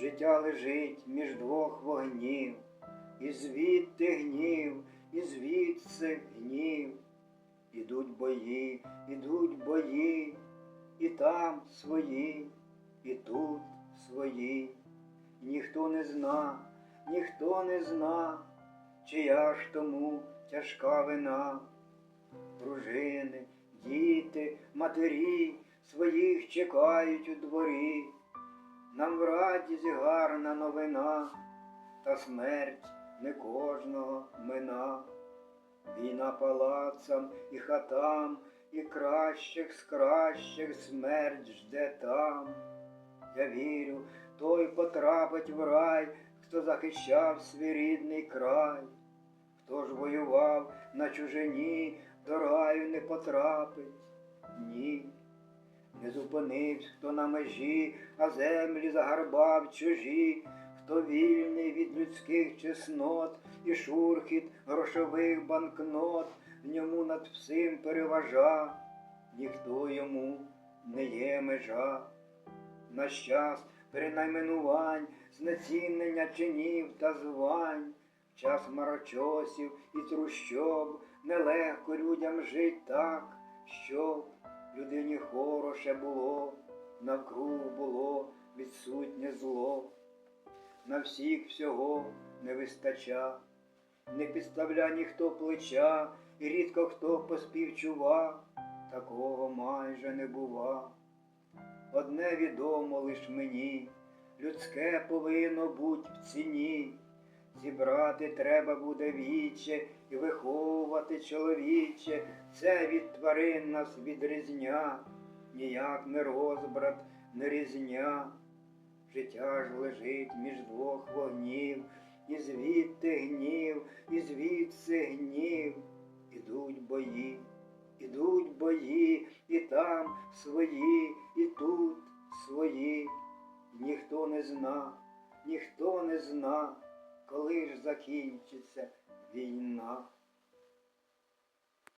Життя лежить між двох вогнів, і звідти гнів, і звідси гнів. Ідуть бої, ідуть бої, і там свої, і тут свої. Ніхто не зна, ніхто не зна, чия ж тому тяжка вина. Дружини, діти, матері своїх чекають у дворі. Радість гарна новина, та смерть не кожного мина. Війна палацам і хатам, і кращих з кращих смерть жде там. Я вірю, той потрапить в рай, хто захищав свій рідний край, хто ж воював на чужині, до раю не потрапить. Ні. Не зупинився, хто на межі, а землі загарбав чужі, хто вільний від людських чеснот і шурхіт грошових банкнот в ньому над всім переважа, ніхто йому не є межа. Наш час перенайменувань, знецінення чинів та звань, в час марочосів і трущоб, нелегко людям жить так, щоб людині хороше було, навкруг було відсутнє зло. На всіх всього не вистача, не підставля ніхто плеча, і рідко хто поспівчува, такого майже не бува. Одне відомо лиш мені, людське повинно буть в ціні. Зібрати треба буде віче і виховувати чоловіче, це від тварин нас відрізня, ніяк не розбрат, не різня. Життя ж лежить між двох вогнів, і звідти гнів, і звідси гнів. Ідуть бої, ідуть бої, і там свої, і тут свої. Ніхто не зна, ніхто не зна, коли ж закінчиться війна.